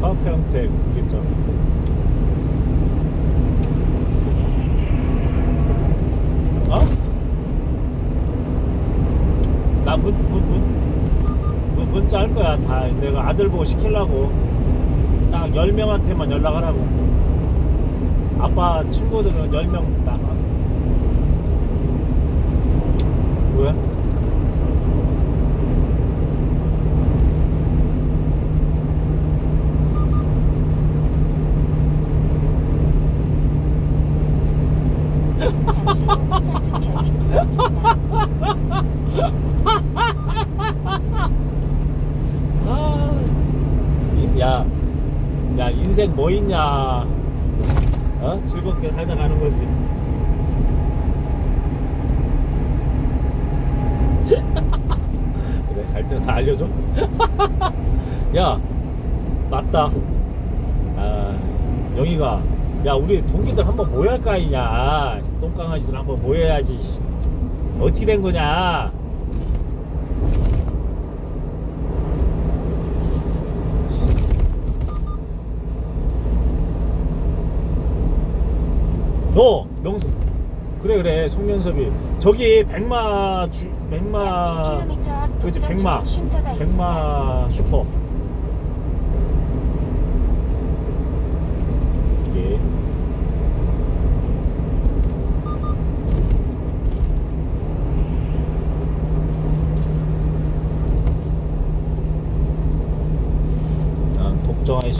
서평택 분기점 어? 나 문, 문, 문, 문, 문자 할 거야 다 내가 아들 보고 시키려고 딱 10명한테만 연락하라고 아빠 친구들은 10명 딱 왜? 야, 야 인생 뭐 있냐? 어? 즐겁게 살다 가는 거지. 그래 갈때다 알려줘. 야, 맞다. 아, 영희가, 야 우리 동기들 한번 모여할 거 아니냐? 똥강아지들 한번 모여야지. 어떻게 된 거냐? 어 명수 그래 그래 송면섭이 저기 백마 주 백마 1km 앞 그지 백마. 백마 슈퍼 esto es